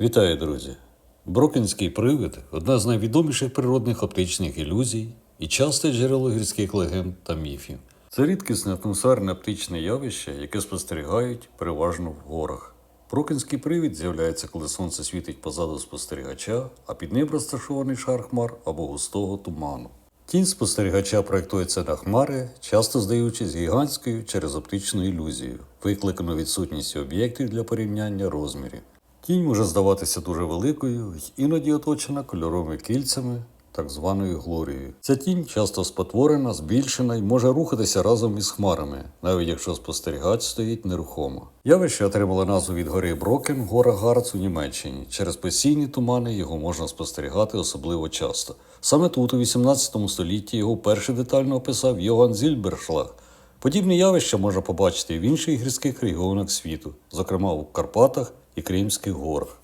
Вітаю, друзі! Брокінський привид одна з найвідоміших природних оптичних ілюзій і часте джерело гірських легенд та міфів. Це рідкісне атмосферне оптичне явище, яке спостерігають переважно в горах. Брокінський привід з'являється, коли сонце світить позаду спостерігача, а під ним розташований шар хмар або густого туману. Тінь спостерігача проєктується на хмари, часто здаючись гігантською через оптичну ілюзію, викликану відсутністю об'єктів для порівняння розмірів. Тінь може здаватися дуже великою іноді оточена кольоровими кільцями, так званою глорією. Ця тінь часто спотворена, збільшена і може рухатися разом із хмарами, навіть якщо спостерігач стоїть нерухомо. Явище отримало назву від гори Брокен, гора Гарц у Німеччині. Через постійні тумани його можна спостерігати особливо часто. Саме тут, у 18 столітті, його вперше детально описав Йоган Зільбершлаг. Подібне явище можна побачити і в інших гірських регіонах світу, зокрема у Карпатах і Кримських горах.